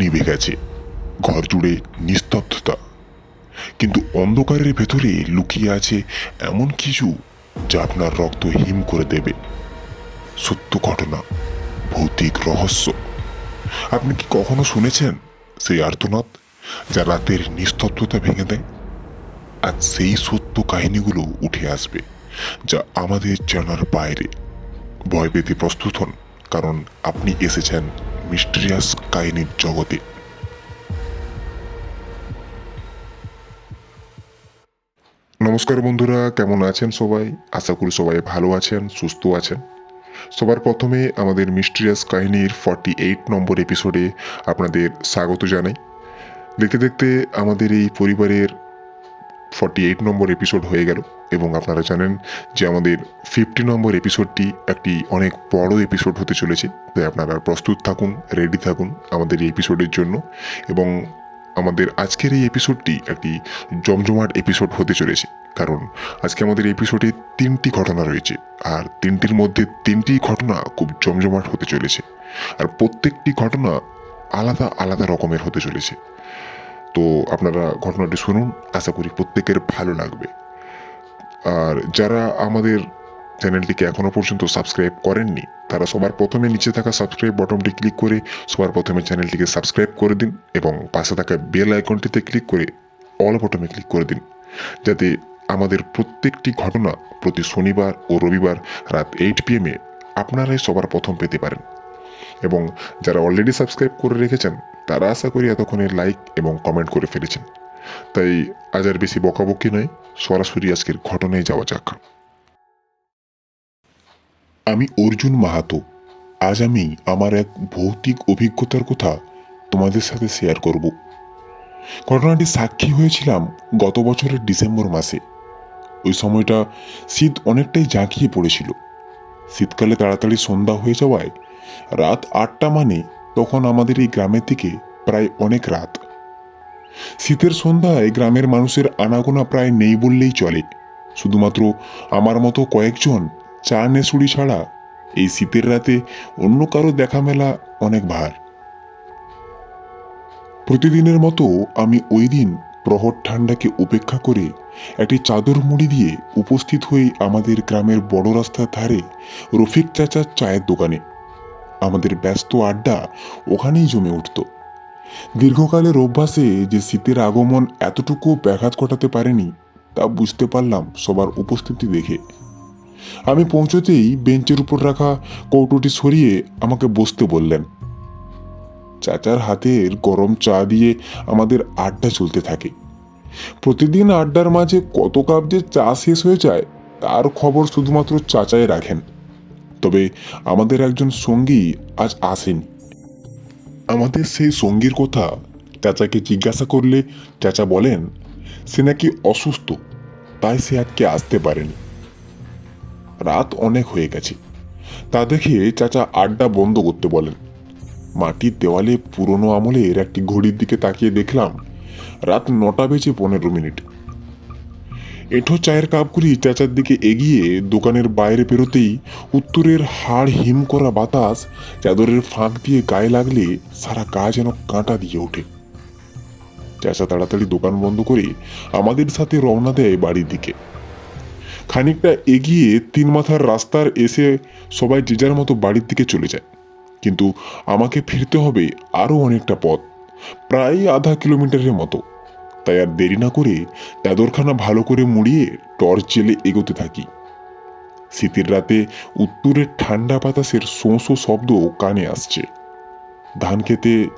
নিভে গেছে। ঘর জুড়ে নিস্তব্ধতা। কিন্তু অন্ধকারের ভেতরে লুকিয়ে আছে এমন কিছু যা আপনার রক্ত হিম করে দেবে। সত্য ঘটনা, ভৌতিক রহস্য। আপনি কি কখনো শুনেছেন সেই আর্তনাদ যা রাতের নিস্তব্ধতা ভেঙে দেয়? আজ সেই সত্য কাহিনীগুলো উঠে আসবে যা আমাদের জানার বাইরে। ভয় পেতে প্রস্তুত হন, কারণ আপনি এসেছেন মিস্টেরিয়াস কাহিনীর জগতে নমস্কার বন্ধুরা, কেমন আছেন সবাই? আশা করি সবাই ভালো আছেন, সুস্থ আছেন। সবার প্রথমে আমাদের মিস্টেরিয়াস কাহিনীর ফর্টি এইট নম্বর এপিসোডে আপনাদের স্বাগত জানাই। দেখতে দেখতে আমাদের এই পরিবারের ফর্টি এইট নম্বর এপিসোড হয়ে গেল এবং আপনারা জানেন যে আমাদের ফিফটি নম্বর এপিসোডটি একটি অনেক বড় এপিসোড হতে চলেছে। তাই আপনারা প্রস্তুত থাকুন রেডি থাকুন আমাদের এই এপিসোডের জন্য এবং আমাদের আজকের এই এপিসোডটি একটি জমজমাট এপিসোড হতে চলেছে। কারণ আজকে আমাদের এপিসোডে তিনটি ঘটনা রয়েছে আর তিনটির মধ্যে তিনটি ঘটনা খুব জমজমাট হতে চলেছে। আর প্রত্যেকটি ঘটনা আলাদা আলাদা রকমের হতে চলেছে। তো আপনারা ঘটনাটি শুনুন, আশা করি প্রত্যেকের ভালো লাগবে। আর যারা আমাদের চ্যানেলটিকে এখনও পর্যন্ত সাবস্ক্রাইব করেননি, তারা সবার প্রথমে নিচে থাকা সাবস্ক্রাইব বটনটি ক্লিক করে সবার প্রথমে চ্যানেলটিকে সাবস্ক্রাইব করে দিন এবং পাশে থাকা বেল আইকনটিতে ক্লিক করে অল বটমে ক্লিক করে দিন, যাতে আমাদের প্রত্যেকটি ঘটনা প্রতি শনিবার ও রবিবার রাত এইট পিএমে আপনারাই সবার প্রথম পেতে পারেন। এবং যারা অলরেডি সাবস্ক্রাইব করে রেখেছেন, তারা আশা করি এতক্ষণে লাইক এবং কমেন্ট করে ফেলেছেন। তাই আজ আর বেশি বকাবকি নয়, সরাসরি আজকের ঘটনায় যাওয়া যাক। আমি অর্জুন মাহাতো। আজ আমি আমার এক ভৌতিক অভিজ্ঞতার কথা তোমাদের সাথে শেয়ার করব। ঘটনাটি সাক্ষী হয়েছিলাম গত বছরের ডিসেম্বর মাসে। ওই সময়টা শীত অনেকটাই জাঁকিয়ে পড়েছিল। শীতকালে তাড়াতাড়ি সন্ধ্যা হয়ে যাওয়ায় রাত আটটা মানে তখন আমাদের এই গ্রামের দিকে প্রায় অনেক রাত। শীতের সন্ধ্যায় গ্রামের মানুষের আনাগোনা প্রায় নেই বললেই চলে। শুধুমাত্র আমার মতো কয়েকজন চা নেশুড়ি ছাড়া এই শীতের রাতে অন্য কারও দেখা মেলা অনেক ভার। প্রতিদিনের মতো আমি ওই দিন প্রহর ঠান্ডাকে উপেক্ষা করে একটি চাদর মুড়ি দিয়ে উপস্থিত হই আমাদের গ্রামের বড় রাস্তার ধারে রফিক চাচার চায়ের দোকানে। আমাদের ব্যস্ত আড্ডা ওখানেই জমে উঠত। দীর্ঘকালের অভ্যাসে যে শীতের আগমন এতটুকু ব্যাঘাত ঘটাতে পারেনি, তা বুঝতে পারলাম সবার উপস্থিতি দেখে। আমি পৌঁছতেই বেঞ্চের উপর রাখা কৌটোটি সরিয়ে আমাকে বসতে বললেন। চাচার হাতের গরম চা দিয়ে আমাদের আড্ডা চলতে থাকে। প্রতিদিন আড্ডার মাঝে কত কাপ যে চা শেষ হয়ে যায়, তার খবর শুধুমাত্র চাচাই রাখেন। তবে আমাদের একজন সঙ্গী আজ আসেনি। আমাদের সেই সঙ্গীর কথা চাচাকে জিজ্ঞাসা করলে চাচা বলেন, সে নাকি অসুস্থ, তাই সে আজকে আসতে পারেনি। রাত অনেক হয়ে গেছে। তা দেখে চাচা আড্ডা বন্ধ করতে বলেন। মাটির দেওয়ালে পুরনো আমলের একটি ঘড়ির দিকে তাকিয়ে দেখলাম রাত নটা বেজে পনেরো মিনিট। এঁঠো চায়ের কাপগুলি চাচার দিকে এগিয়ে দোকানের বাইরে বেরোতেই উত্তরের হাড় হিম করা বাতাস চাদরের ফাঁক দিয়ে গায়ে লাগলে সারা গা যেন কাঁটা দিয়ে ওঠে। চাচা তাড়াতাড়ি দোকান বন্ধ করে আমাদের সাথে রওনা দেয় বাড়ির দিকে। খানিকটা এগিয়ে তিন মাথার রাস্তার এসে সবাই যে যার মতো বাড়ির দিকে চলে যায়। কিন্তু আমাকে ফিরতে হবে আরও অনেকটা পথ প্রায় আধা কিলোমিটারের মতো। তাই আর দেরি না করে চাদরখানা ভালো করে মুড়িয়ে টর্চ জেলে এগোতে থাকি। শীতের রাতে উত্তরের ঠান্ডা বাতাসের শোঁ শোঁ শব্দ কানে আসছে। ধান খেতে,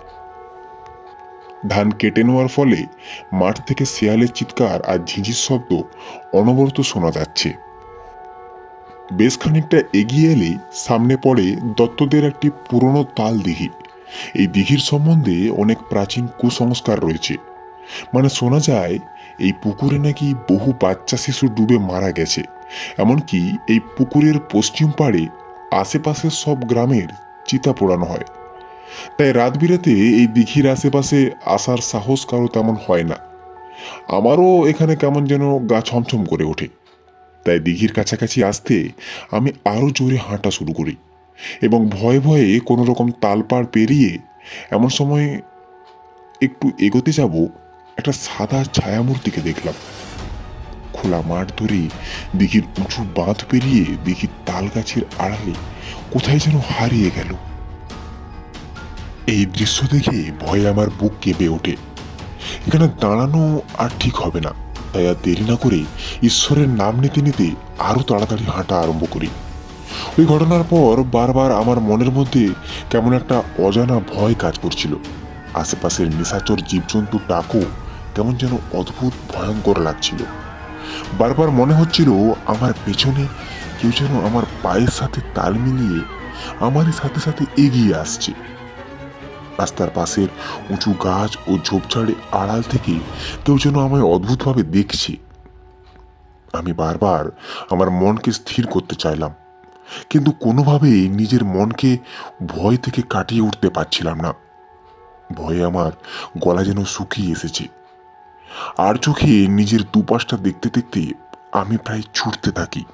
ধান কেটে নেওয়ার ফলে মাঠ থেকে শেয়ালের চিৎকার আর ঝিঁঝির শব্দ অনবরত শোনা যাচ্ছে। বেশ খানিকটা এগিয়ে এলেই সামনে পড়ে দত্তদের একটি পুরনো তাল দিঘি এই দিঘির সম্বন্ধে অনেক প্রাচীন কুসংস্কার রয়েছে। মানে শোনা যায়, এই পুকুরে নাকি বহু বাচ্চা শিশু ডুবে মারা গেছে। এমনকি এই পুকুরের পশ্চিম পাড়ে আশেপাশের সব গ্রামের চিতা পোড়ানো হয়। তাই রাত বিরাতে এই দিঘির আশেপাশে আসার সাহস কারও তেমন হয় না। আমারও এখানে কেমন যেন গা ছমছম করে ওঠে। তাই দিঘির কাছাকাছি আসতে আমি আরও জোরে হাঁটা শুরু করি এবং ভয়ে ভয়ে কোনো রকম তালপাড় পেরিয়ে এমন সময় একটু এগোতে যাব একটা সাদা ছায়ামূর্তিকে দেখলাম। খোলা মাঠ ধরে দিঘির উঁচু বাঁধ পেরিয়ে দিঘির তাল গাছের আড়ালে কোথায় যেন হারিয়ে গেল। এই দৃশ্য দেখে ভয়ে আমার বুক কেঁপে ওঠে। এখানে দাঁড়ানো আর ঠিক হবে না, তাই আর দেরি না করে ঈশ্বরের নাম নিতে নিতে আরও তাড়াতাড়ি হাঁটা আরম্ভ করি। ওই ঘটনার পর বারবার আমার মনের মধ্যে কেমন একটা অজানা ভয় কাজ করছিল। আশেপাশের নিশাচর জীবজন্তু ডাকও কেমন যেন অদ্ভুত, ভয়ঙ্কর লাগছিল। বারবার মনে হচ্ছিল আমার পেছনে কেউ যেন আমার পায়ের সাথে তাল মিলিয়ে আমারই সাথে সাথে এগিয়ে আসছে। রাস্তার পাশের উঁচু গাছ ও ঝোপঝাড়ে আড়াল থেকে কেউ যেন আমায় অদ্ভুতভাবে দেখছে। আমি বারবার আমার মনকে স্থির করতে চাইলাম, কিন্তু কোনোভাবেই নিজের মনকে ভয় থেকে কাটিয়ে উঠতে পারছিলাম না। ভয়ে আমার গলা যেন শুকিয়ে এসেছে। আর চোখে নিজের দুপাশটা দেখতে দেখতে আমি প্রায় ছুটতে থাকি।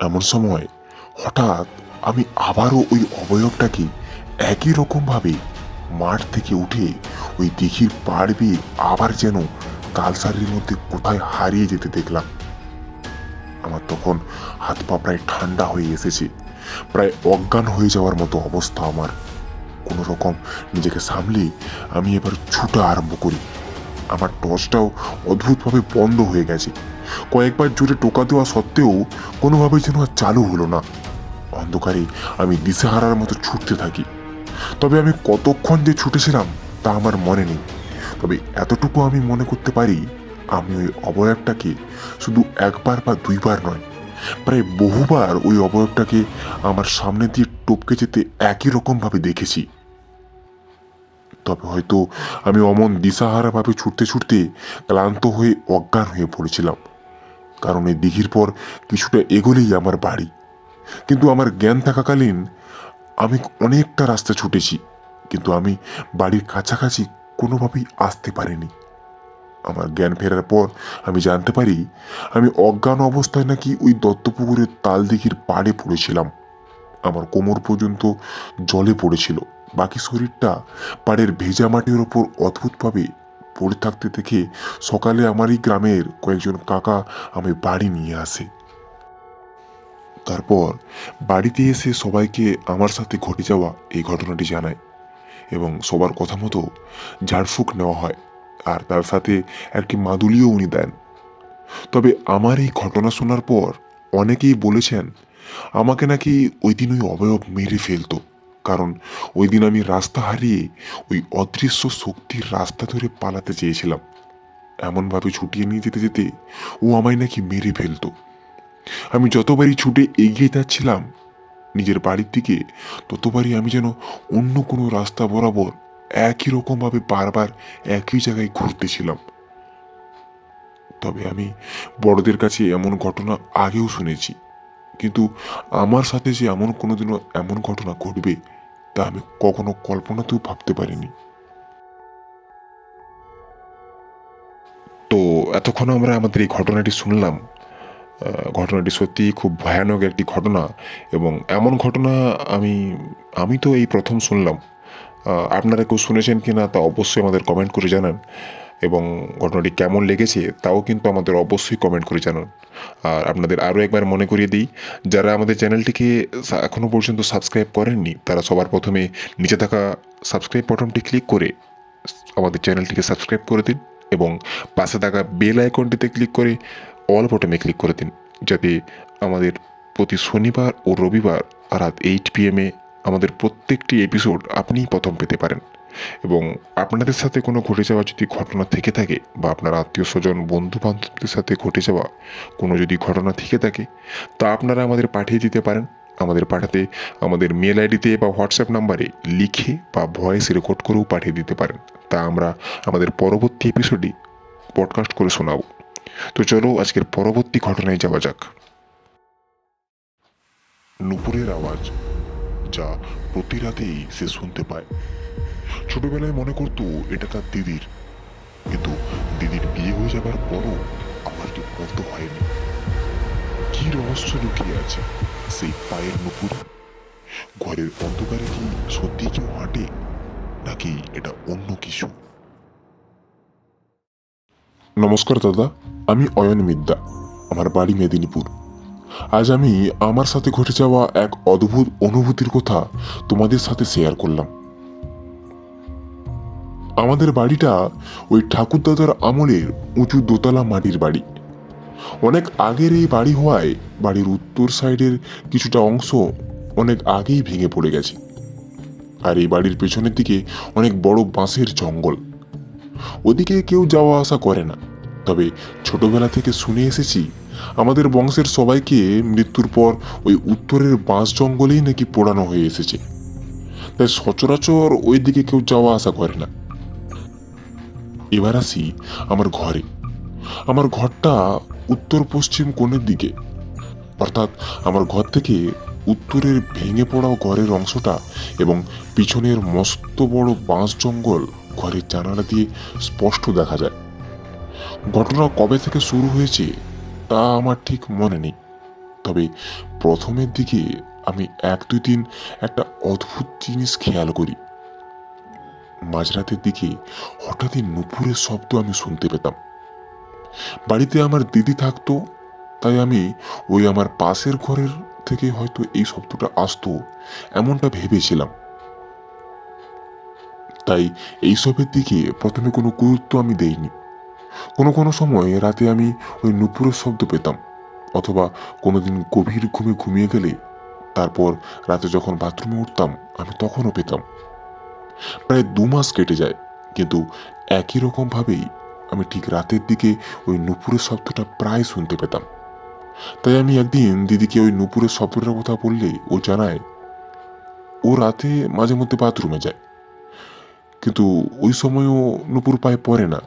এমন সময় হঠাৎ আমি আবারও ওই অবয়বটাকে একই রকমভাবে মাঠ থেকে উঠে ওই দিঘির পাড় বেয়ে আবার যেন তালসারির মধ্যে কোথায় হারিয়ে যেতে দেখলাম। আমার তখন হাত পা প্রায় ঠান্ডা হয়ে এসেছে, প্রায় অজ্ঞান হয়ে যাওয়ার মতো অবস্থা আমার। কোনো রকম নিজেকে সামলে আমি এবার ছুটা আরম্ভ করি। আমার টর্চটাও অদ্ভুতভাবে বন্ধ হয়ে গেছে। কয়েকবার জোরে টোকা দেওয়া সত্ত্বেও কোনোভাবেই যেন আর চালু হলো না। অন্ধকারে আমি দিশেহারার মতো ছুটতে থাকি। তবে আমি কতক্ষণ যে ছুটেছিলাম তা আমার মনে নেই। তবে এতটুকু আমি মনে করতে পারি, আমি ওই অবয়বটাকে শুধু একবার বা দুইবার নয়, প্রায় বহুবার ওই অবয়বটাকে আমার সামনে দিয়ে টপকে যেতে একই রকমভাবে দেখেছি। তবে হয়তো আমি অমন দিশাহারাভাবে ছুটতে ছুটতে ক্লান্ত হয়ে অজ্ঞান হয়ে পড়েছিলাম। কারণ এই দিঘির পর কিছুটা এগোলেই আমার বাড়ি। কিন্তু আমার জ্ঞান থাকাকালীন আমি অনেকটা রাস্তা ছুটেছি, কিন্তু আমি বাড়ির কাছাকাছি কোনোভাবেই আসতে পারিনি। আমার জ্ঞান ফেরার পর আমি জানতে পারি, আমি অজ্ঞান অবস্থায় নাকি ওই দত্তপুকুরের তাল দিঘির পাড়ে পড়েছিলাম। আমার কোমর পর্যন্ত জলে পড়েছিল। বাকি শরীরটা পাড়ের ভেজা মাটির ওপর অদ্ভুতভাবে পড়ে থাকতে দেখে সকালে আমারই গ্রামের কয়েকজন কাকা আমি বাড়ি নিয়ে আসে। তারপর বাড়িতে এসে সবাইকে আমার সাথে ঘটে যাওয়া এই ঘটনাটি জানায় এবং সবার কথা মতো ঝাড়ফুঁক নেওয়া হয় আর তার সাথে একটি মাদুলিও উনি দেন। তবে আমার এই ঘটনা শোনার পর অনেকেই বলেছেন, আমাকে নাকি ওই দিন ওই অবয়ব মেরে ফেলতো। কারণ ওই দিন আমি রাস্তা হারিয়ে ওই অদৃশ্য শক্তির রাস্তা ধরে পালাতে চেয়েছিলাম। এমনভাবে ছুটিয়ে নিয়ে যেতে যেতে ও আমায় নাকি মেরে ফেলতো। আমি যতবারই ছুটে এগিয়ে যাচ্ছিলাম, নিজের বাড়ির দিকে, ততবারই আমি যেন অন্য কোনো রাস্তা বরাবর একই রকমভাবে বারবার একই জায়গায় ঘুরতেছিলাম তবে আমি বড়দের কাছে এমন ঘটনা আগেও শুনেছি, কিন্তু আমার সাথে যে এমন কোনোদিনও এমন ঘটনা ঘটবে তা আমি কখনো কল্পনাতেও ভাবতে পারিনি। তো এতক্ষণ আমরা আমাদের এই ঘটনাটি শুনলাম। ঘটনাটি সত্যি খুব ভয়ানক একটি ঘটনা এবং এমন ঘটনা আমি আমি তো এই প্রথম শুনলাম। আপনারা কেউ শুনেছেন কি না তা অবশ্যই আমাদের কমেন্ট করে জানান। এবং ঘটনাটি কেমন লেগেছে তাও কিন্তু আমাদের অবশ্যই কমেন্ট করে জানান। আর আপনাদের আরও একবার মনে করিয়ে দিই, যারা আমাদের চ্যানেলটিকে এখনও পর্যন্ত সাবস্ক্রাইব করেননি, তারা সবার প্রথমে নিচে থাকা সাবস্ক্রাইব বটনটি ক্লিক করে আমাদের চ্যানেলটিকে সাবস্ক্রাইব করে দিন এবং পাশে থাকা বেল আইকনটিতে ক্লিক করে অল বটনে ক্লিক করে দিন, যাতে আমাদের প্রতি শনিবার ও রবিবার রাত এইট পিএমে আমাদের প্রত্যেকটি এপিসোড আপনিই প্রথম পেতে পারেন। এবং আপনাদের সাথে কোনো ঘটে যাওয়া যদি ঘটনা থেকে থাকে বা আপনার আত্মীয় স্বজন বন্ধু বান্ধবদের সাথে ঘটে যাওয়া কোনো যদি ঘটনা থেকে থাকে, তা আপনারা আমাদের পাঠিয়ে দিতে পারেন। আমাদের পাঠাতে, আমাদের মেল আইডিতে বা হোয়াটসঅ্যাপ নাম্বারে লিখে বা ভয়েস রেকর্ড করেও পাঠিয়ে দিতে পারেন। তা আমরা আমাদের পরবর্তী এপিসোডে পডকাস্ট করে শোনাবো। তো চলো আজকের পরবর্তী ঘটনায় যাওয়া যাক। নুপুরের আওয়াজ যা প্রতি রাতেই সে শুনতে পায়। ছোটবেলায় মনে করতো এটা তার দিদির। কিন্তু দিদির বিয়ে হয়ে যাবার পরও আমার এটি বন্ধ হয়নি। কি রহস্য লুকিয়ে আছে সেই পায়ের নুপুরে? ঘরের অন্ধকারে কি সত্যি কেউ হাঁটে, নাকি এটা অন্য কিছু? নমস্কার দাদা, আমি অয়ন মিদ্যা, আমার বাড়ি মেদিনীপুর। আজ আমি আমার সাথে ঘটে যাওয়া এক অদ্ভুত অনুভূতির কথা তোমাদের সাথে শেয়ার করলাম। আমাদের বাড়িটা ওই ঠাকুরদাদার আমলের উঁচু দোতলা মাটির বাড়ি। অনেক আগের এই বাড়ি হওয়ায় বাড়ির উত্তর সাইডের কিছুটা অংশ অনেক আগেই ভেঙে পড়ে গেছে। আর এই বাড়ির পেছনের দিকে অনেক বড় বাঁশের জঙ্গল। ওদিকে কেউ যাওয়া আসা করে না। তবে ছোটবেলা থেকে শুনে এসেছি, আমাদের বংশের সবাইকে মৃত্যুর পর ওই উত্তরের বাঁশ জঙ্গলেই নাকি পোড়ানো হয়ে এসেছে। তাই সচরাচর ওই দিকে কেউ যাওয়া আসা করে না। এবার আসি আমার ঘরে। আমার ঘরটা উত্তর পশ্চিম কোণের দিকে। অর্থাৎ আমার ঘর থেকে উত্তরের ভেঙে পড়া ঘরের অংশটা এবং পিছনের মস্ত বড় বাঁশ জঙ্গল ঘরের জানালা দিয়ে স্পষ্ট দেখা যায়। ঘটনা কবে থেকে শুরু হয়েছে তা আমার ঠিক মনে নেই। তবে প্রথমের দিকে আমি এক দুই দিন একটা অদ্ভুত জিনিস খেয়াল করি। মাঝরাতের দিকে হঠাৎই নুপুরের শব্দ আমি শুনতে পেতাম। বাড়িতে আমার দিদি থাকতো, তাই আমি ওই আমার পাশের ঘরের থেকে হয়তো এই শব্দটা আসতো, এমনটা ভেবেছিলাম। তাই এইসবের দিকে প্রথমে কোনো গুরুত্ব আমি দেইনি। কোনো কোনো সময় রাতে আমি ওই নুপুরের শব্দ পেতাম, অথবা কোনোদিন গভীর ঘুমে ঘুমিয়ে গেলে তারপর রাতে যখন বাথরুমে উঠতাম, আমি তখনও পেতাম। প্রায় দু মাস কেটে যায়। কিন্তু একই রকমভাবেই আমি ঠিক রাতের দিকে ওই নুপুরের শব্দটা প্রায় শুনতে পেতাম। তাই আমি একদিন দিদিকে ওই নুপুরের শব্দটার কথা বললে ও জানায়, ও রাতে মাঝে মধ্যে বাথরুমে যায়। কিন্তু ওই সময়ও নুপুর পায়ে পড়ে না।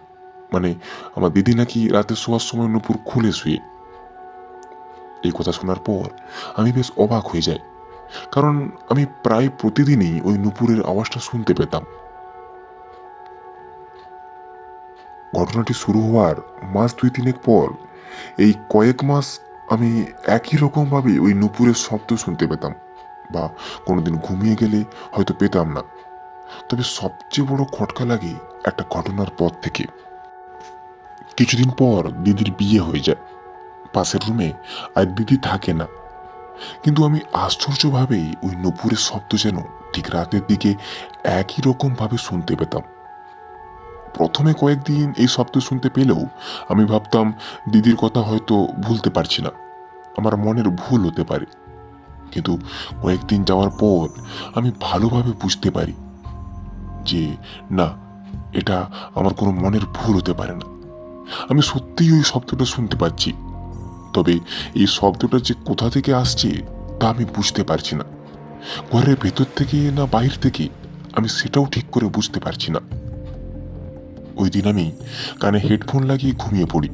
মানে আমার দিদি নাকি রাতে শোয়ার সময় নুপুর খুলে শুয়ে। এই কথা শোনার পর আমি বেশ অবাক হয়ে যাই। কারণ আমি প্রায় প্রতিদিনই ওই নুপুরের আওয়াজটা শুনতে পেতাম। ঘটনাটি শুরু হওয়ার মাস দুই তিনেক পর এই কয়েক মাস আমি একই রকমভাবে ওই নুপুরের শব্দ শুনতে পেতাম বা কোনোদিন ঘুমিয়ে গেলে হয়তো পেতাম না। তবে সবচেয়ে বড় খটকা লাগে একটা ঘটনার পর থেকে। কিছুদিন পর দিদির বিয়ে হয়ে যায়। পাশের রুমে আর দিদি থাকে না। কিন্তু আমি আশ্চর্যভাবেই ওই নপুরের শব্দ যেন ঠিক রাতের দিকে একই রকমভাবে শুনতে পেতাম। প্রথমে কয়েকদিন এই শব্দ শুনতে পেলেও আমি ভাবতাম, দিদির কথা হয়তো ভুলতে পারছি না। আমার মনের ভুল হতে পারে। কিন্তু কয়েকদিন যাওয়ার পর আমি ভালোভাবে বুঝতে পারি যে, না, এটা আমার কোনো মনের ভুল হতে পারে না। আমি সত্যিই ওই শব্দটা শুনতে পাচ্ছি। তবে এই শব্দটা যে কোথা থেকে আসছে তা আমি বুঝতে পারছি না। ঘরের ভেতর থেকে না বাইরে থেকে আমি সেটাও ঠিক করে বুঝতে পারছি না। ওই দিন আমি কানে হেডফোন লাগিয়ে ঘুমিয়ে পড়ি।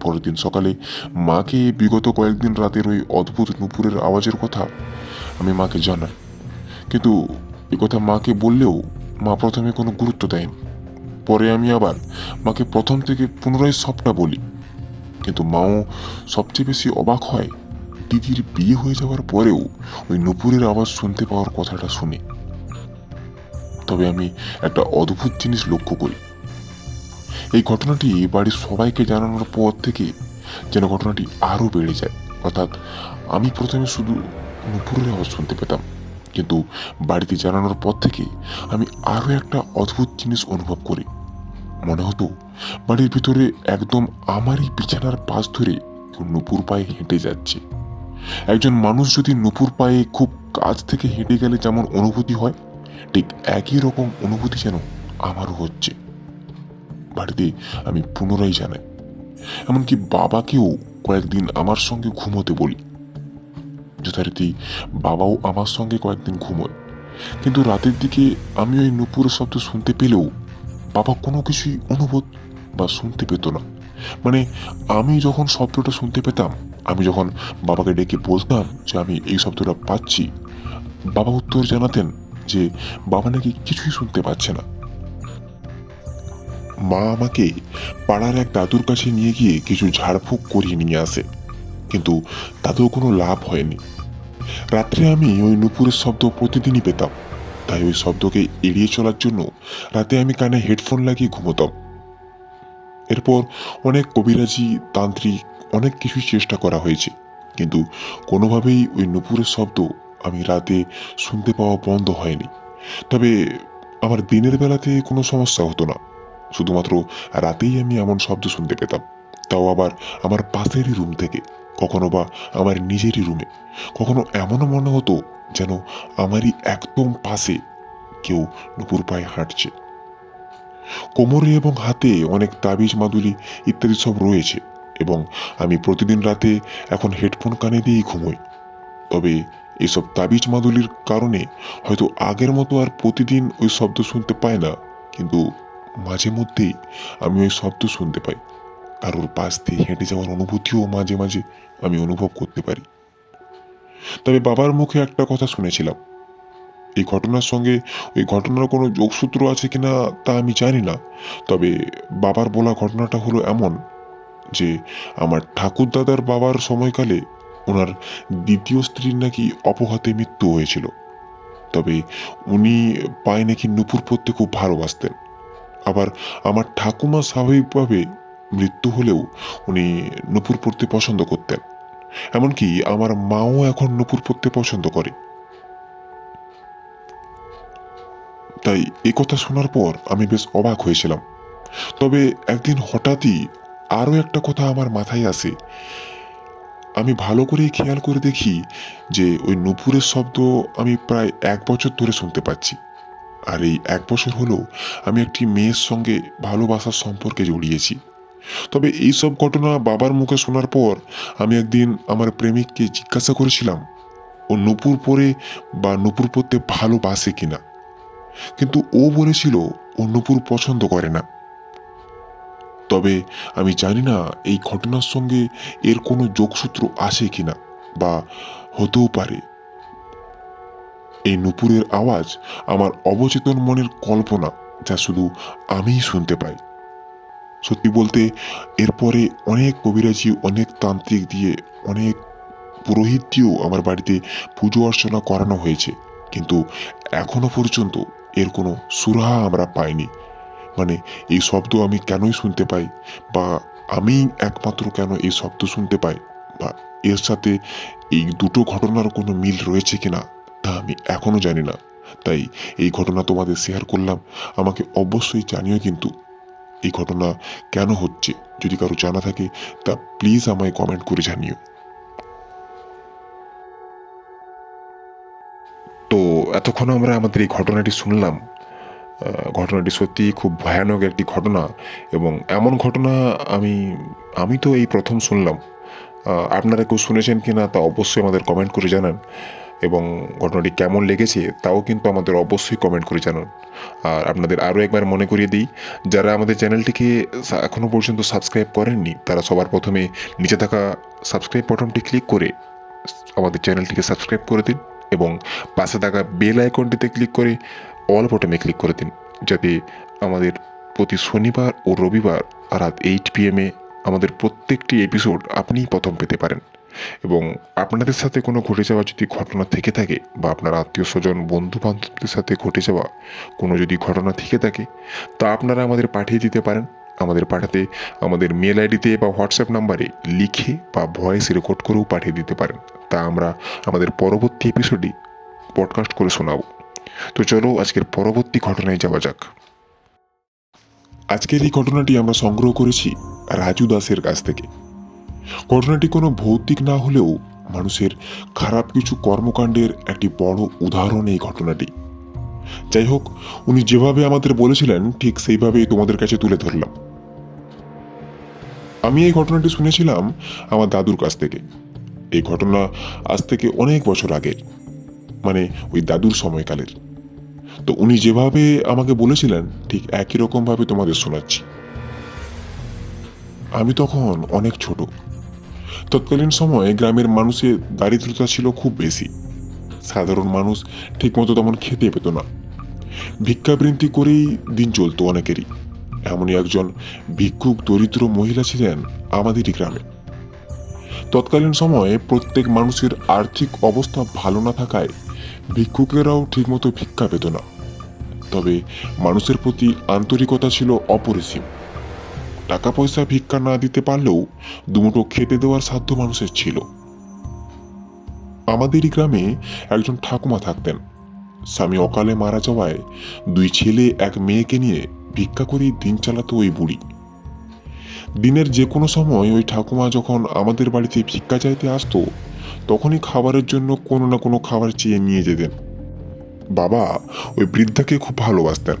পরের দিন সকালে মাকে বিগত কয়েকদিন রাতের ওই অদ্ভুত নুপুরের আওয়াজের কথা আমি মাকে জানাই। কিন্তু এ কথা মাকে বললেও মা প্রথমে কোনো গুরুত্ব দেয়নি। পরে আমি আবার মাকে প্রথম থেকে পুনরায় সবটা বলি। কিন্তু মাও সবচেয়ে বেশি অবাক হয়। দিদির বিয়ে হয়ে যাওয়ার পরেও ওই নুপুরের আওয়াজ শুনতে পাওয়ার কথাটা শুনে। তবে আমি একটা অদ্ভুত জিনিস লক্ষ্য করি। এই ঘটনাটি বাড়ির সবাইকে জানানোর পর থেকে যেন ঘটনাটি আরও বেড়ে যায়। অর্থাৎ আমি প্রথমে শুধু নুপুরের আওয়াজ শুনতে পেতাম, কিন্তু বাড়িতে জানানোর পর থেকে আমি আরও একটা অদ্ভুত জিনিস অনুভব করি। মনে হতো বাড়ির ভিতরে একদম আমারই বিছানার পাশ ধরে কেউ নুপুর পায়ে হেঁটে যাচ্ছে। একজন মানুষ যদি নুপুর পায়ে খুব কাছ থেকে হেঁটে গেলে যেমন অনুভূতি হয়, ঠিক একই রকম অনুভূতি যেন আমারও হচ্ছে। বাড়িতে আমি পুনরায় জানাই, এমনকি বাবাকেও কয়েকদিন আমার সঙ্গে ঘুমোতে বলি। যথারীতি বাবাও আমার সঙ্গে কয়েকদিন ঘুমোয়, কিন্তু রাতের দিকে আমি ওই নুপুরের শব্দ শুনতে পেলেও বাবা কোনো কিছুই অনুভব বা শুনতে পেত না। মানে আমি যখন শব্দটা শুনতে পেতাম, আমি যখন বাবাকে ডেকে বলতাম যে আমি এই শব্দটা পাচ্ছি, বাবা উত্তর জানাতেন যে বাবা নাকি কিছুই শুনতে পাচ্ছে না। মা আমাকে পাড়ার এক দাদুর কাছে নিয়ে গিয়ে কিছু ঝাড়ফুঁক করিয়ে নিয়ে আসে, কিন্তু তাতেও কোনো লাভ হয়নি। রাত্রে আমি ওই নুপুরের শব্দ প্রতিদিনই পেতাম। তাই ওই শব্দকে এড়িয়ে চলার জন্য রাতে আমি কানে হেডফোন লাগিয়ে ঘুমোতাম। এরপর অনেক কবিরাজি, তান্ত্রিক অনেক কিছুই চেষ্টা করা হয়েছে। কিন্তু কোনোভাবেই ওই নুপুরের শব্দ আমি রাতে শুনতে পাওয়া বন্ধ হয়নি। তবে আমার দিনের বেলাতে কোনো সমস্যা হতো না। শুধুমাত্র রাতেই আমি এমন শব্দ শুনতে পেতাম। তাও আবার আমার পাশেরই রুম থেকে। কখনো বা আমার নিজেরই রুমে কখনো এমনও মনে হতো যেন আমারই একদম পাশে কেউ নুপুর পায়ে হাঁটছে। কোমরে এবং হাতে অনেক তাবিজ, মাদুলি ইত্যাদি সব রয়েছে এবং আমি প্রতিদিন রাতে এখন হেডফোন কানে দিয়েই ঘুমোই। তবে এসব তাবিজ, মাদুলির কারণে হয়তো আগের মতো আর প্রতিদিন ওই শব্দ শুনতে পাই না, কিন্তু মাঝে মধ্যেই আমি ওই শব্দ শুনতে পাই। কারোর পাশ দিয়ে হেঁটে যাওয়ার অনুভূতিও মাঝে মাঝে আমি অনুভব করতে পারি। তবে বাবার মুখে একটা কথা শুনেছিলাম। এই ঘটনার সঙ্গে ওই ঘটনার কোনো যোগসূত্র আছে কিনা তা আমি জানি না, তবে বাবার বলা ঘটনাটা হলো এমন যে, আমার ঠাকুরদাদার বাবার সময়কালে ওনার দ্বিতীয় স্ত্রীর নাকি অপঘাতে মৃত্যু হয়েছিল। তবে উনি পায়ে নাকি নুপুর পরতে খুব ভালোবাসতেন। আবার আমার ঠাকুমা স্বাভাবিকভাবে মৃত্যু হলেও উনি নুপুর পরতে পছন্দ করতেন। এমনকি আমার মাও এখন নুপুর পরতে পছন্দ করে। তাই এই কথা শোনার পর আমি বেশ অবাক হয়েছিলাম। তবে একদিন হঠাৎই আরও একটা কথা আমার মাথায় আসে। আমি ভালো করে খেয়াল করে দেখি যে ওই নুপুরের শব্দ আমি প্রায় এক বছর ধরে শুনতে পাচ্ছি। আর এই এক বছর হলো আমি একটি মেয়ের সঙ্গে ভালোবাসার সম্পর্কে জড়িয়েছি। তবে এই সব ঘটনা বাবার মুখে শোনার পর আমি একদিন আমার প্রেমিককে জিজ্ঞাসা করেছিলাম, ও নুপুর পরে বা নুপুর পরতে ভালোবাসে কিনা? কিন্তু ও বলেছিল, ও নুপুর পছন্দ করে না। তবে আমি জানি না এই ঘটনার সঙ্গে এর কোনো যোগসূত্র আসে কিনা বা হতেও পারে। এই নুপুরের আওয়াজ আমার অবচেতন মনের কল্পনা যা শুধু আমিই শুনতে পাই। সত্যি বলতে, এরপরে অনেক কবিরাজি, অনেক তান্ত্রিক দিয়ে অনেক পুরোহিত দিয়েও আমার বাড়িতে পুজো অর্চনা করানো হয়েছে। কিন্তু এখনও পর্যন্ত এর কোনো সুরাহা আমরা পাইনি। মানে এই শব্দ আমি কেনই শুনতে পাই? বা আমি একমাত্র কেন এই শব্দ শুনতে পাই? বা এর সাথে এই দুটো ঘটনার কোনো মিল রয়েছে কিনা, তা আমি এখনও জানি না। তাই এই ঘটনা তোমাদের শেয়ার করলাম। আমাকে অবশ্যই জানিও কিন্তু এই ঘটনা কেন হচ্ছে? যদি কারও জানা থাকে, তা প্লিজ আমায় কমেন্ট করে জানিও। তো এতক্ষণ আমরা আমাদের এই ঘটনাটি শুনলাম। ঘটনাটি সত্যি খুব ভয়ানক একটি ঘটনা এবং এমন ঘটনা আমি আমি তো এই প্রথম শুনলাম। আপনারা কেউ শুনেছেন কি না তা অবশ্যই আমাদের কমেন্ট করে জানান। এবং ঘটনাটি কেমন লেগেছে তাও কিন্তু আমাদের অবশ্যই কমেন্ট করে জানান। আর আপনাদের আরও একবার মনে করিয়ে দিই, যারা আমাদের চ্যানেলটিকে এখনও পর্যন্ত সাবস্ক্রাইব করেননি, তারা সবার প্রথমে নিচে থাকা সাবস্ক্রাইব বটনটি ক্লিক করে আমাদের চ্যানেলটিকে সাবস্ক্রাইব করে দিন এবং পাশে থাকা বেল আইকনটিতে ক্লিক করে অল বটনে ক্লিক করে দিন, যাতে আমাদের প্রতি শনিবার ও রবিবার রাত এইট পিএমে আমাদের প্রত্যেকটি এপিসোড আপনিই প্রথম পেতে পারেন। এবং আপনাদের সাথে কোনো ঘটে যাওয়া যদি ঘটনা থেকে থাকে বা আপনার আত্মীয় স্বজন বন্ধু বান্ধবদের সাথে ঘটে যাওয়া কোনো যদি ঘটনা থেকে থাকে, তা আপনারা আমাদের পাঠিয়ে দিতে পারেন। আমাদের পাঠাতে আমাদের মেল আইডিতে বা হোয়াটসঅ্যাপ নাম্বারে লিখে বা ভয়েস রেকর্ড করেও পাঠিয়ে দিতে পারেন। তা আমরা আমাদের পরবর্তী এপিসোডে পডকাস্ট করে শোনাবো। তো চলো আজকের পরবর্তী ঘটনায় যাওয়া যাক। আজকের এই ঘটনাটি আমরা সংগ্রহ করেছি রাজু দাসের কাছ থেকে। ঘটনাটি কোনো ভৌতিক না হলেও মানুষের খারাপ কিছু কর্মকাণ্ডের একটি বড় উদাহরণ এই ঘটনাটি। যাই হোক, উনি যেভাবে আমাদের বলেছিলেন, ঠিক সেইভাবেই তোমাদের কাছে তুলে ধরলাম। আমি এই ঘটনাটি শুনেছিলাম আমার দাদুর কাছ থেকে। এই ঘটনা আজ থেকে অনেক বছর আগের মানে ওই দাদুর সময়কালের। তো উনি যেভাবে আমাকে বলেছিলেন, ঠিক একই রকমভাবে তোমাদের শোনাচ্ছি। আমি তখন অনেক ছোট তৎকালীন সময়ে গ্রামের মানুষের দারিদ্রতা ছিল খুব বেশি। সাধারণ মানুষ ঠিকমতো তেমন খেতে পেত না। ভিক্ষাবৃত্তি করেই দিন চলতো অনেকেরই। এমনই একজন ভিক্ষুক দরিদ্র মহিলা ছিলেন আমাদেরই গ্রামে। তৎকালীন সময়ে প্রত্যেক মানুষের আর্থিক অবস্থা ভালো না থাকায় ভিক্ষুকেরাও ঠিকমতো ভিক্ষা পেত না। তবে মানুষের প্রতি আন্তরিকতা ছিল অপরিসীম। টাকা পয়সা ভিক্ষা না দিতে পারলেও দুমুটো খেতে দেওয়ার সাধ্য মানুষের ছিল। আমাদেরই গ্রামে একজন ঠাকুমা থাকতেন। স্বামী অকালে মারা যাওয়ায় দুই ছেলে, এক মেয়েকে নিয়ে ভিক্ষা করেই দিন চালাতো ওই বুড়ি। দিনের যে কোনো সময় ওই ঠাকুমা যখন আমাদের বাড়িতে ভিক্ষা চাইতে আসতো, তখনই খাবারের জন্য কোনো না কোনো খাবার চেয়ে নিয়ে যেতেন। বাবা ওই বৃদ্ধাকে খুব ভালোবাসতেন।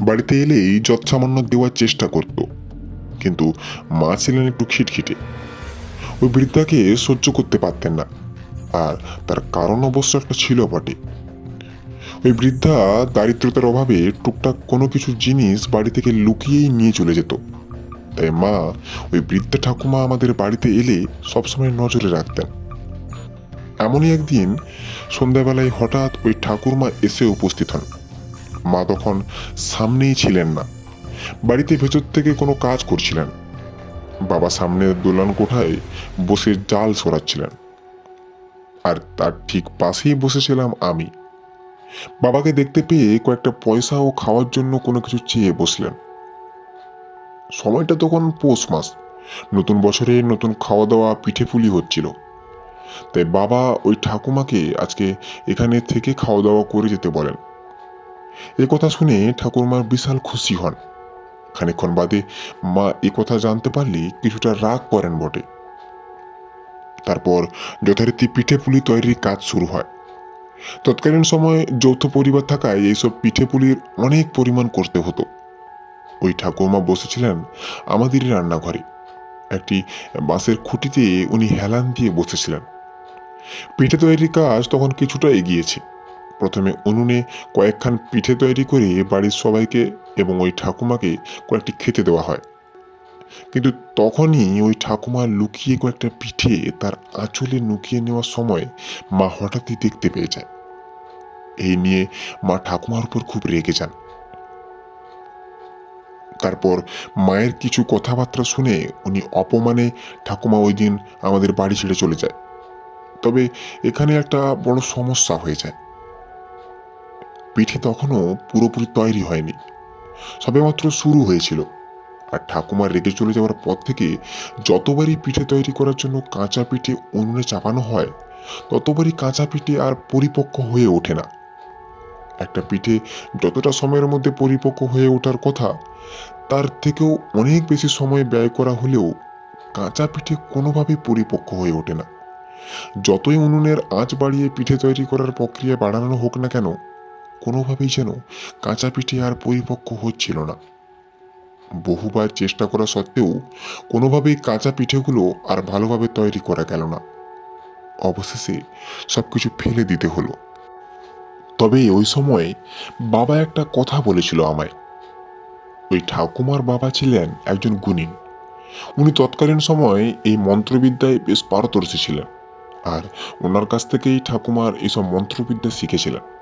বাড়িতে এলেই যৎসামান্য দেওয়ার চেষ্টা করত। কিন্তু মা ছিলেন একটু খিটখিটে। ওই বৃদ্ধাকে সহ্য করতে পারতেন না, আর তার কারণ অবশ্য একটা ছিল বটে। ওই বৃদ্ধা দারিদ্রতার অভাবে টুকটাক কোনো কিছু জিনিস বাড়ি থেকে লুকিয়েই নিয়ে চলে যেত। তাই মা, ওই বৃদ্ধা ঠাকুমা আমাদের বাড়িতে এলে সবসময় নজরে রাখতেন। এমনই একদিন সন্ধ্যাবেলায় হঠাৎ ওই ঠাকুরমা এসে উপস্থিত হন। মা তখন সামনেই ছিলেন না। বাড়িতে ভেতর থেকে কোনো কাজ করছিলেন। বাবা সামনের দোলান কোঠায় বসে জাল সরাচ্ছিলেন। আর তার ঠিক পাশেই বসেছিলাম আমি। বাবাকে দেখতে পেয়ে কয়েকটা পয়সা ও খাওয়ার জন্য কোনো কিছু চেয়ে বসলেন। সময়টা তখন পৌষ মাস। নতুন বছরে নতুন খাওয়া দাওয়া পিঠে পুলি হচ্ছিল। তাই বাবা ওই ঠাকুমাকে আজকে এখানে থেকে খাওয়া দাওয়া করে যেতে বলেন। এ কথা শুনে ঠাকুরমার বিশাল খুশি হন। খানিকক্ষণ বাদে মা কথা জানতে পারলে কিছুটা রাগ করেন বটে। তারপর যথারীতি পিঠে পুলি তৈরির কাজ শুরু হয়। তৎকালীন সময়ে যৌথ পরিবার থাকায় এইসব পিঠে পুলির অনেক পরিমাণ করতে হতো। ওই ঠাকুরমা বসেছিলেন আমাদেরই রান্নাঘরে। একটি বাঁশের খুঁটিতে উনি হেলান দিয়ে বসেছিলেন। পিঠে তৈরির কাজ তখন কিছুটা এগিয়েছে। প্রথমে উনুনে কয়েকখান পিঠে তৈরি করে বাড়ির সবাইকে এবং ওই ঠাকুমাকে কয়েকটি খেতে দেওয়া হয়। কিন্তু তখনই ওই ঠাকুমা লুকিয়ে কয়েকটা পিঠে তার আঁচলে লুকিয়ে নেওয়ার সময় মা হঠাৎই দেখতে পেয়ে যায়। এই নিয়ে মা ঠাকুমার উপর খুব রেগে যান। তারপর মায়ের কিছু কথাবার্তা শুনে উনি অপমানে ঠাকুমা ওই দিন আমাদের বাড়ি ছেড়ে চলে যায়। তবে এখানে একটা বড় সমস্যা হয়ে যায়। পিঠে তখনও পুরোপুরি তৈরি হয়নি। সবেমাত্র শুরু হয়েছিল। আর ঠাকুমার রেগে চলে যাওয়ার পর থেকে যতবারই পিঠে তৈরি করার জন্য কাঁচা পিঠে উনুনে চাপানো হয়, ততবারই কাঁচা পিঠে আর পরিপক্ক হয়ে ওঠে না। একটা পিঠে যতটা সময়ের মধ্যে পরিপক্ক হয়ে ওঠার কথা, তার থেকেও অনেক বেশি সময় ব্যয় করা হলেও কাঁচা পিঠে কোনোভাবেই পরিপক্ক হয়ে ওঠে না। যতই উনুনের আঁচ বাড়িয়ে পিঠে তৈরি করার প্রক্রিয়া বাড়ানো হোক না কেন কোনোভাবেই যেন কাঁচা পিঠে আর পরিপক্ক হচ্ছিল না। বহুবার চেষ্টা করা সত্ত্বেও কোনোভাবেই কাঁচা পিঠেগুলো আর ভালোভাবে তৈরি করা গেল না। অবশেষে সব কিছু ফেলে দিতে হলো। তবে ওই সময় বাবা একটা কথা বলেছিল আমায়। ওই ঠাকুমার বাবা ছিলেন একজন গুণিন। উনি তৎকালীন সময়ে এই মন্ত্রবিদ্যায় বেশ পারদর্শী ছিলেন। আর ওনার কাছ থেকেই ঠাকুমার এইসব মন্ত্রবিদ্যা শিখেছিলেন।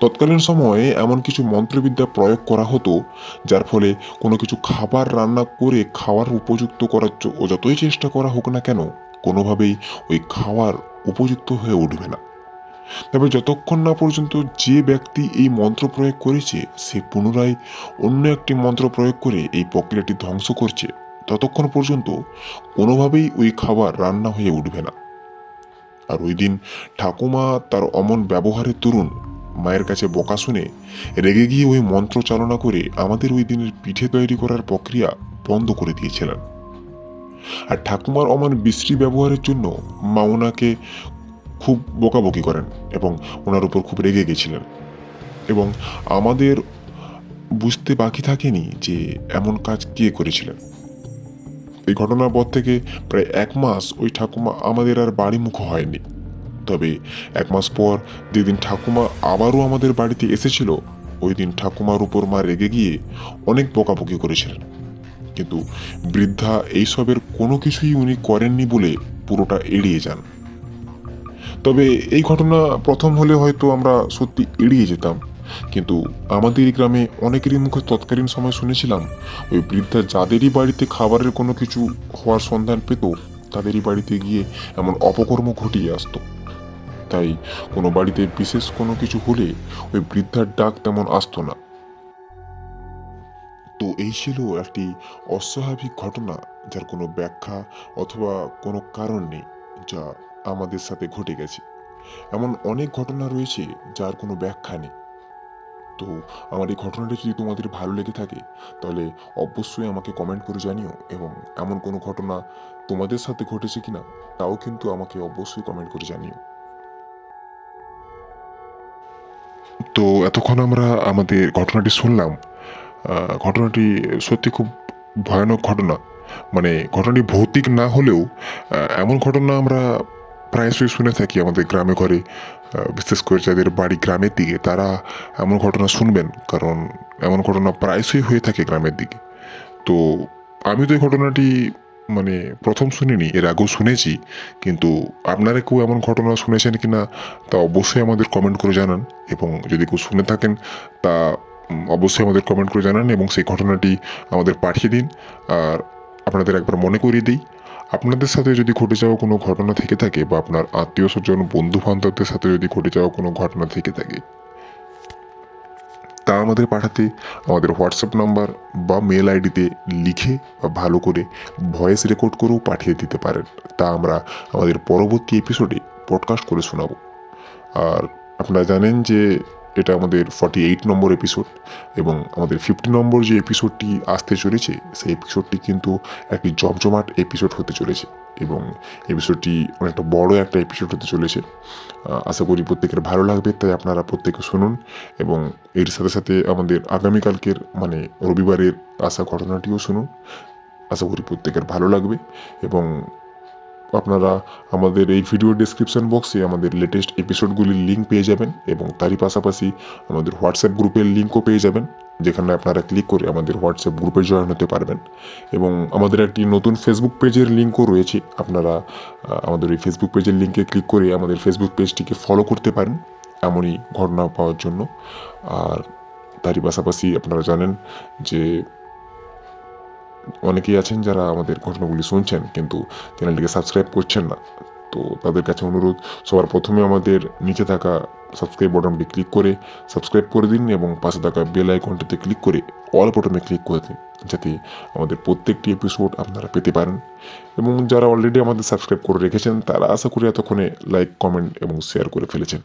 তৎকালীন সময়ে এমন কিছু মন্ত্রবিদ্যা প্রয়োগ করা হতো, যার ফলে কোনো কিছু খাবার রান্না করে খাওয়ার উপযুক্ত করার যতই চেষ্টা করা হোক না কেন, কোনোভাবেই ওই খাওয়ার উপযুক্ত হয়ে উঠবে না। তবে যতক্ষণ না পর্যন্ত যে ব্যক্তি এই মন্ত্র প্রয়োগ করেছে, সে পুনরায় অন্য একটি মন্ত্র প্রয়োগ করে এই প্রক্রিয়াটি ধ্বংস করছে, ততক্ষণ পর্যন্ত কোনোভাবেই ওই খাবার রান্না হয়ে উঠবে না। আর ওই দিন ঠাকুমা তার অমন ব্যবহারের তরুণ মায়ের কাছে বকা শুনে রেগে গিয়ে ওই মন্ত্র চালনা করে আমাদের ওই দিনের পিঠে তৈরি করার প্রক্রিয়া বন্ধ করে দিয়েছিলেন। আর ঠাকুমার অমান বিশ্রী ব্যবহারের জন্য মা ওনাকে খুব বকাবকি করেন এবং ওনার উপর খুব রেগে গেছিলেন। এবং আমাদের বুঝতে বাকি থাকেনি যে এমন কাজ কে করেছিলেন। এই ঘটনার পর থেকে প্রায় এক মাস ওই ঠাকুমা আমাদের আর বাড়ি মুখ হয়নি তবে এক মাস পর যেদিন ঠাকুমা আবারও আমাদের বাড়িতে এসেছিল ওই দিন ঠাকুমার উপর মা রেগে গিয়ে অনেক বকাবকি করেছিলেন। কিন্তু বৃদ্ধা এইসবের কোনো কিছুই উনি করেননি বলে পুরোটা এড়িয়ে যান। তবে এই ঘটনা প্রথম হলে হয়তো আমরা সত্যি এড়িয়ে যেতাম। কিন্তু আমাদের গ্রামে অনেকেরই মুখে তৎকালীন সময় শুনেছিলাম, ওই বৃদ্ধা যাদেরই বাড়িতে খাবারের কোনো কিছু হওয়ার সন্ধান পেত, তাদেরই বাড়িতে গিয়ে এমন অপকর্ম ঘটিয়ে আসতো। তাই কোনো বাড়িতে বিশেষ কোনো কিছু হলে ওই বৃদ্ধার ডাক তেমন আসতো না। তো এই ছিল একটি অস্বাভাবিক ঘটনা যার কোনো ব্যাখ্যা অথবা কোনো কারণ নেই যা আমাদের সাথে ঘটে গেছে। এমন অনেক ঘটনা রয়েছে যার কোনো ব্যাখ্যা নেই। তো আমার এই ঘটনাটি যদি তোমাদের ভালো লেগে থাকে, তাহলে অবশ্যই আমাকে কমেন্ট করে জানিও এবং এমন কোনো ঘটনা তোমাদের সাথে ঘটেছে কিনা, তাও কিন্তু আমাকে অবশ্যই কমেন্ট করে জানিও। তো এতক্ষণ আমরা আমাদের ঘটনাটি শুনলাম। ঘটনাটি সত্যি খুব ভয়ানক ঘটনা। মানে ঘটনাটি ভৌতিক না হলেও এমন ঘটনা আমরা প্রায়শই শুনে থাকি আমাদের গ্রামে ঘরে। বিশেষ করে যাদের বাড়ি গ্রামের দিকে, তারা এমন ঘটনা শুনবেন। কারণ এমন ঘটনা প্রায়শই হয়ে থাকে গ্রামের দিকে। তো আমি তো এই ঘটনাটি মানে প্রথম শুনিনি, এর আগেও শুনেছি, কিন্তু আপনারা কেউ এমন ঘটনা শুনেছেন কি না তা অবশ্যই আমাদের কমেন্ট করে জানান এবং যদি কেউ শুনে থাকেন তা অবশ্যই আমাদের কমেন্ট করে জানান এবং সেই ঘটনাটি আমাদের পাঠিয়ে দিন। আর আপনাদের একবার মনে করিয়ে দিই, আপনাদের সাথে যদি ঘটে যাওয়া কোনো ঘটনা থেকে থাকে বা আপনার আত্মীয় স্বজন বন্ধু বান্ধবদের সাথে যদি ঘটে যাওয়া কোনো ঘটনা থেকে থাকে তা আমাদের পাঠাতে, আমাদের হোয়াটসঅ্যাপ নাম্বার বা মেল আইডিতে লিখে বা ভালো করে ভয়েস রেকর্ড করেও পাঠিয়ে দিতে পারেন। তা আমরা আমাদের পরবর্তী এপিসোডে পডকাস্ট করে শোনাবো। আর আপনারা জানেন যে এটা আমাদের ফর্টি এইট নম্বর এপিসোড এবং আমাদের ফিফটি নম্বর যে এপিসোডটি আসতে চলেছে, সেই এপিসোডটি কিন্তু একটি জমজমাট এপিসোড হতে চলেছে। এবং এপিসোডটি অনেকটা বড় একটা এপিসোড হতে চলেছে। আশা করি প্রত্যেকের ভালো লাগবে, তাই আপনারা প্রত্যেকে শুনুন এবং এর সাথে সাথে আমাদের আগামীকালকের মানে রবিবারের আসা ঘটনাটিও শুনুন। আশা করি প্রত্যেকের ভালো লাগবে এবং আপনারা আমাদের এই ভিডিও ডেসক্রিপশন বক্সে আমাদের লেটেস্ট এপিসোডগুলির লিঙ্ক পেয়ে যাবেন এবং তারই পাশাপাশি আমাদের হোয়াটসঅ্যাপ গ্রুপের লিঙ্কও পেয়ে যাবেন। যেখানে আপনারা ক্লিক করে আমাদের হোয়াটসঅ্যাপ গ্রুপে জয়েন হতে পারবেন। এবং আমাদের একটি নতুন ফেসবুক পেজের লিঙ্কও রয়েছে। আপনারা আমাদের এই ফেসবুক পেজের লিঙ্কে ক্লিক করে আমাদের ফেসবুক পেজটিকে ফলো করতে পারেন। এমনই ঘটনা পাওয়ার জন্য। আর তারই পাশাপাশি আপনারা জানেন যে অনেকেই আছেন যারা আমাদের ঘটনাগুলি শুনছেন, কিন্তু চ্যানেলটিকে সাবস্ক্রাইব করছেন না। তো তাদের কাছে অনুরোধ, সবার প্রথমে আমাদের নিচে থাকা সাবস্ক্রাইব বাটনটি ক্লিক করে সাবস্ক্রাইব করে দিন এবং পাশে থাকা বেল আইকনটিতে ক্লিক করে অল বাটনে ক্লিক করে দিন, যাতে আমাদের প্রত্যেকটি এপিসোড আপনারা পেতে পারেন। এবং যারা অলরেডি আমাদের সাবস্ক্রাইব করে রেখেছেন, তারা আশা করি এতক্ষণে লাইক কমেন্ট এবং শেয়ার করে ফেলেছেন।